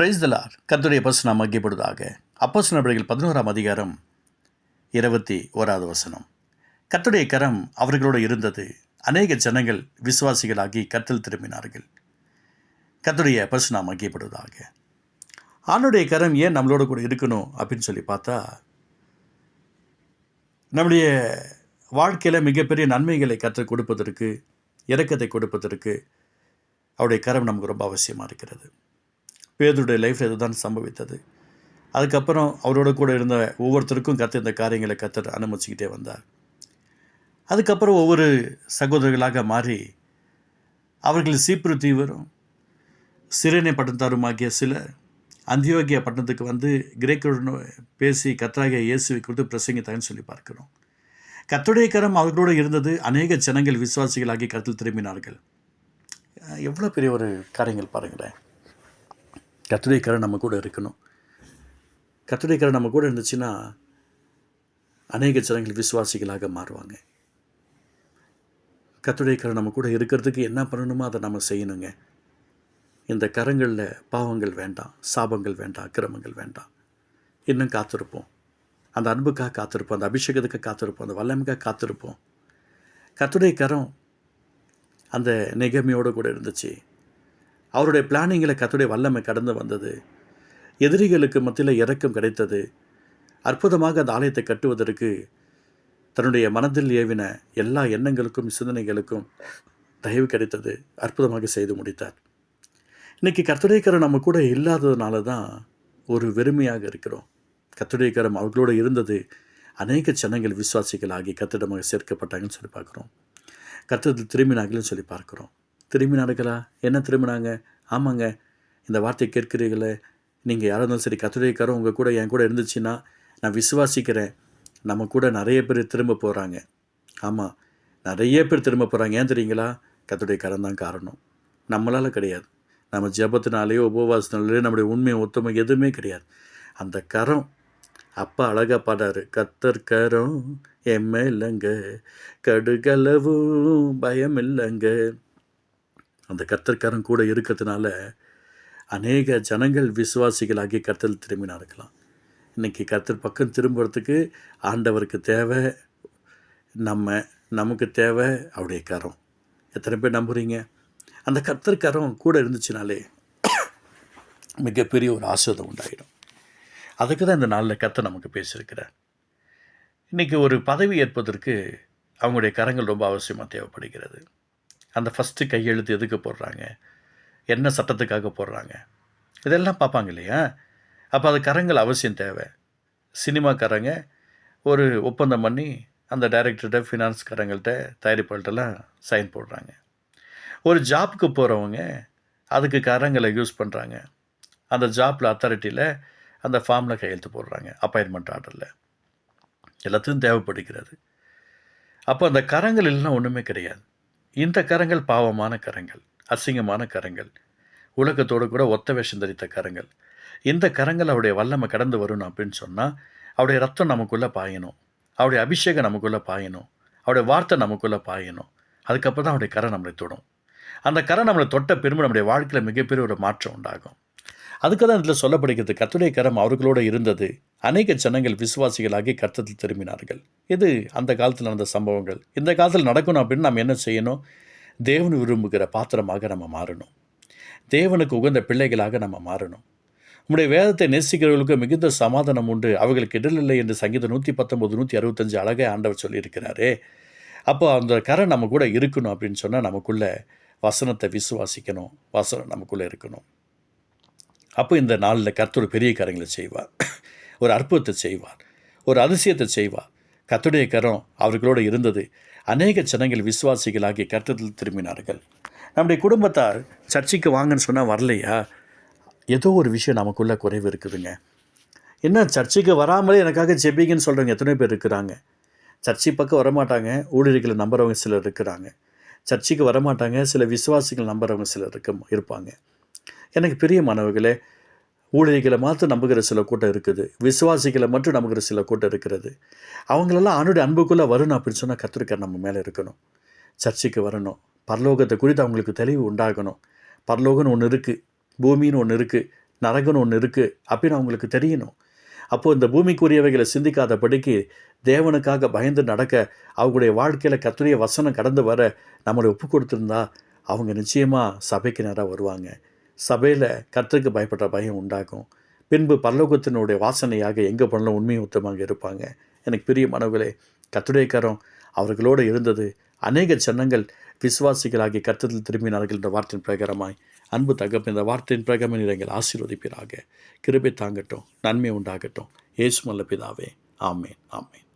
Price தலார் கர்த்தருடைய பசு நாம் மகிப்படுவதாக அப்போஸ் நடவடிக்கைகள் பதினோராம் அதிகாரம் இருபத்தி ஓராவது வசனம். கர்த்துடைய கரம் அவர்களோடு இருந்தது. அநேக ஜனங்கள் விசுவாசிகளாகி கத்தல் திரும்பினார்கள். கர்த்துடைய பசு நாம் மகிப்படுவதாக ஆணுடைய கரம் ஏன் நம்மளோட கூட இருக்கணும் அப்படின்னு சொல்லி பார்த்தா நம்முடைய வாழ்க்கையில் மிகப்பெரிய நன்மைகளை கற்றுக் கொடுப்பதற்கு இறக்கத்தை கொடுப்பதற்கு அவருடைய கரம் நமக்கு ரொம்ப அவசியமாக இருக்கிறது. பேதருடைய லைஃப்பில் இதுதான் சம்பவித்தது. அதுக்கப்புறம் அவரோட கூட இருந்த ஒவ்வொருத்தருக்கும் கற்று இந்த காரியங்களை கத்தர் அனுமதிச்சுக்கிட்டே வந்தார். அதுக்கப்புறம் ஒவ்வொரு சகோதரர்களாக மாறி அவர்கள் சீப்புரு தீவிரம் சிறுனை பட்டத்தாருமாகிய சிலர் அந்தியோகிய பட்டணத்துக்கு வந்து கிரேக்கருடன் பேசி கத்தராகிய இயேசுவை கொடுத்து பிரசங்கித்தாங்கன்னு சொல்லி பார்க்கிறோம். கத்துடைய கரம் அவர்களோடு இருந்தது அநேக ஜனங்கள் விசுவாசிகளாகி கருத்தில் திரும்பினார்கள். எவ்வளோ பெரிய ஒரு காரியங்கள் பாருங்களேன். கத்துடைய நம்ம கூட இருக்கணும். கத்துடைய கரம் நம்ம கூட இருந்துச்சுன்னா அநேக ஜனங்கள் விசுவாசிகளாக மாறுவாங்க. கத்துடைய கரம் நம்ம கூட இருக்கிறதுக்கு என்ன பண்ணணுமோ அதை நம்ம செய்யணுங்க. இந்த கரங்களில் பாவங்கள் வேண்டாம் சாபங்கள் வேண்டாம் அக்கிரமங்கள் வேண்டாம். இன்னும் காத்திருப்போம். அந்த அன்புக்காக காத்திருப்போம் அந்த அபிஷேகத்துக்கு காத்திருப்போம் அந்த வல்லமைக்காக காத்திருப்போம். கத்துரை கரம் அந்த நிகமையோடு கூட இருந்துச்சு. அவருடைய பிளானிங்கில் கத்துடைய வல்லமை கடந்து வந்தது. எதிரிகளுக்கு மத்தியில் இறக்கம் கிடைத்தது. அற்புதமாக அந்த ஆலயத்தை கட்டுவதற்கு தன்னுடைய மனதில் ஏவின எல்லா எண்ணங்களுக்கும் சிந்தனைகளுக்கும் தயவு கிடைத்தது. அற்புதமாக செய்து முடித்தார். இன்றைக்கி கத்துடைக்கரம் நம்ம கூட இல்லாததுனால தான் ஒரு வெறுமையாக இருக்கிறோம். கத்துடைக்கரம் அவர்களோடு இருந்தது. அநேக ஜனங்கள் விசுவாசிகளாகி கத்திடமாக சேர்க்கப்பட்டாங்கன்னு சொல்லி பார்க்குறோம். கத்தது திரும்பினாங்கன்னு சொல்லி பார்க்குறோம். திரும்பினார்களா என்ன திரும்பினாங்க? ஆமாங்க. இந்த வார்த்தை கேட்கிறீங்களே நீங்கள் யாராக இருந்தாலும் சரி கத்துடைக்கரம் உங்கள் கூட என் கூட இருந்துச்சுன்னா நான் விசுவாசிக்கிறேன். நம்ம கூட நிறைய பேர் திரும்ப போகிறாங்க ஆமாம் நிறைய பேர் திரும்ப போகிறாங்க ஏன் தெரியுங்களா? கத்துடைய தான் காரணம். நம்மளால் கிடையாது. நம்ம ஜபத்தினாலேயோ உபவாசத்தினாலேயோ நம்முடைய உண்மை ஒத்துமை எதுவுமே கிடையாது. அந்த கரம் அப்பா அழகாக பாடாரு கத்தர் கரம் எம்ம இல்லைங்க கடுகளவும் பயம் இல்லைங்க. அந்த கத்தர்கரும் கூட இருக்கிறதுனால அநேக ஜனங்கள் விசுவாசிகளாகி கத்தல் திரும்பினார்களாம். இன்றைக்கி கத்தர் பக்கம் திரும்புறதுக்கு ஆண்டவருக்கு தேவை நம்ம நமக்கு தேவை அவருடைய கரம். எத்தனை பேர் நம்புகிறீங்க அந்த கத்தர் கூட இருந்துச்சுனாலே மிகப்பெரிய ஒரு ஆசிரியம் உண்டாயிடும். அதுக்கு தான் இந்த நாளில் கத்தை நமக்கு பேசியிருக்கிறார். இன்றைக்கி ஒரு பதவி ஏற்பதற்கு அவங்களுடைய கரங்கள் ரொம்ப அவசியமாக தேவைப்படுகிறது. அந்த ஃபஸ்ட்டு கையெழுத்து எதுக்கு போடுறாங்க? என்ன சட்டத்துக்காக போடுறாங்க? இதெல்லாம் பார்ப்பாங்க இல்லையா? அப்போ அது கரங்கள் அவசியம் தேவை. சினிமாக்காரங்க ஒரு ஒப்பந்தம் பண்ணி அந்த டைரக்டர்கிட்ட ஃபினான்ஸ்காரங்கள்ட்ட தயாரிப்பாளர்கிட்டலாம் சைன் போடுறாங்க. ஒரு ஜாப்புக்கு போகிறவங்க அதுக்கு கரங்களை யூஸ் பண்ணுறாங்க அந்த ஜாப்பில் அத்தாரிட்டியில் அந்த ஃபார்மில் கையெழுத்து போடுறாங்க அப்பாயின்மெண்ட் ஆர்டரில் எல்லாத்துக்கும் தேவைப்படுகிறது. அப்போ அந்த கரங்கள் இல்லைன்னா ஒன்றுமே கிடையாது. இந்த கரங்கள் பாவமான கரங்கள் அசிங்கமான கரங்கள் உலகத்தோடு கூட ஒத்த வேஷம் தரித்த கரங்கள். இந்த கரங்கள் அவருடைய வல்லமை கடந்து வரணும் அப்படின்னு சொன்னால் அவருடைய ரத்தம் நமக்குள்ளே பாயணும். அவருடைய அபிஷேகம் நமக்குள்ளே பாயணும். அவருடைய வார்த்தை நமக்குள்ளே பாயணும். அதுக்கப்புறம் தான் அவருடைய கரை நம்மளை தொடும். அந்த கரை நம்மளை தொட்ட பெருமை நம்முடைய வாழ்க்கையில் மிகப்பெரிய ஒரு மாற்றம் உண்டாகும். அதுக்கு தான் இதில் சொல்லப்படுகிறது கத்துடைய கரம் அவர்களோடு இருந்தது. அநேக ஜனங்கள் விசுவாசிகளாகி கர்த்தத்தில் திரும்பினார்கள். இது அந்த காலத்தில் நடந்த சம்பவங்கள். இந்த காலத்தில் நடக்கணும் அப்படின்னு நம்ம என்ன செய்யணும்? தேவன் விரும்புகிற பாத்திரமாக நம்ம மாறணும். தேவனுக்கு உகந்த பிள்ளைகளாக நம்ம மாறணும். உம்முடைய வேதத்தை நேசிக்கிறவர்களுக்கு மிகுந்த சமாதானம் உண்டு. அவர்களுக்கு இடலில்லை என்று சங்கீதம் நூற்றி பத்தொம்பது நூற்றி அறுபத்தஞ்சு அழகாக ஆண்டவர் சொல்லியிருக்கிறாரே. அப்போ அந்த கரை நம்ம கூட இருக்கணும் அப்படின்னு சொன்னால் நமக்குள்ளே வசனத்தை விசுவாசிக்கணும். வசனம் நமக்குள்ளே இருக்கணும். அப்போ இந்த நாளில் கர்த்தர் பெரிய காரியங்களை செய்வார். ஒரு அற்புதத்தை செய்வார். ஒரு அதிசயத்தை செய்வார். கத்துடைய கரம் அவர்களோடு இருந்தது. அநேக ஜனங்கள் விசுவாசிகளாகி கர்த்தத்தில் திரும்பினார்கள். நம்முடைய குடும்பத்தார் சர்ச்சைக்கு வாங்கன்னு சொன்னால் வரலையா? ஏதோ ஒரு விஷயம் நமக்குள்ளே குறைவு இருக்குதுங்க. என்ன சர்ச்சைக்கு வராமலே எனக்காக ஜெபிங்கன்னு சொல்கிறவங்க எத்தனை பேர் இருக்கிறாங்க. சர்ச்சை பக்கம் வரமாட்டாங்க ஊழியர்களை நம்புறவங்க சிலர் இருக்கிறாங்க. சர்ச்சைக்கு வரமாட்டாங்க சில விசுவாசிகள் நம்புறவங்க சிலர் இருக்க இருப்பாங்க. எனக்கு பெரிய மாணவர்களே ஊழியர்களை மாத்திரம் நம்புகிற சில கூட்டம் இருக்குது. விசுவாசிகளை மட்டும் நம்புகிற சில கூட்டம் இருக்கிறது. அவங்களெல்லாம் அவனுடைய அன்புக்குள்ளே வரணும் அப்படின்னு சொன்னால் கத்திரிக்கார் நம்ம மேலே இருக்கணும். சர்ச்சைக்கு வரணும். பரலோகத்தை குறித்து அவங்களுக்கு தெளிவு உண்டாகணும். பரலோகம்னு ஒன்று இருக்குது பூமின்னு ஒன்று இருக்குது நரகம்னு ஒன்று இருக்குது அப்படின்னு அவங்களுக்கு தெரியணும். அப்போது இந்த பூமிக்குரியவைகளை சிந்திக்காதபடிக்கு தேவனுக்காக பயந்து நடக்க அவங்களுடைய வாழ்க்கையில் கத்துடைய வசனம் கடந்து வர நம்மளை ஒப்பு கொடுத்துருந்தா அவங்க நிச்சயமாக சபைக்கு நேராக வருவாங்க. சபையில் கர்த்தருக்கு பயப்படுற பயம் உண்டாகும். பின்பு பரலோகத்தினுடைய வாசனையாக எங்கே பண்ணலாம் உண்மையும் உத்தமாக இருப்பாங்க. எனக்கு பெரிய மனவுகளே கத்துடைய கரம் அவர்களோடு இருந்தது. அநேக ஜனங்கள் விசுவாசிகளாகி கர்த்தத்தில் திரும்பினார்கள் என்ற வார்த்தையின் பிரகாரமாய். அன்பு தகப்பு இந்த வார்த்தையின் பிரகாரம் நீங்கள் ஆசீர்வதிப்பீராக. கிருபை தாங்கட்டும் நன்மை உண்டாகட்டும். ஏசு மல்ல பிதாவே. ஆமேன் ஆமேன்.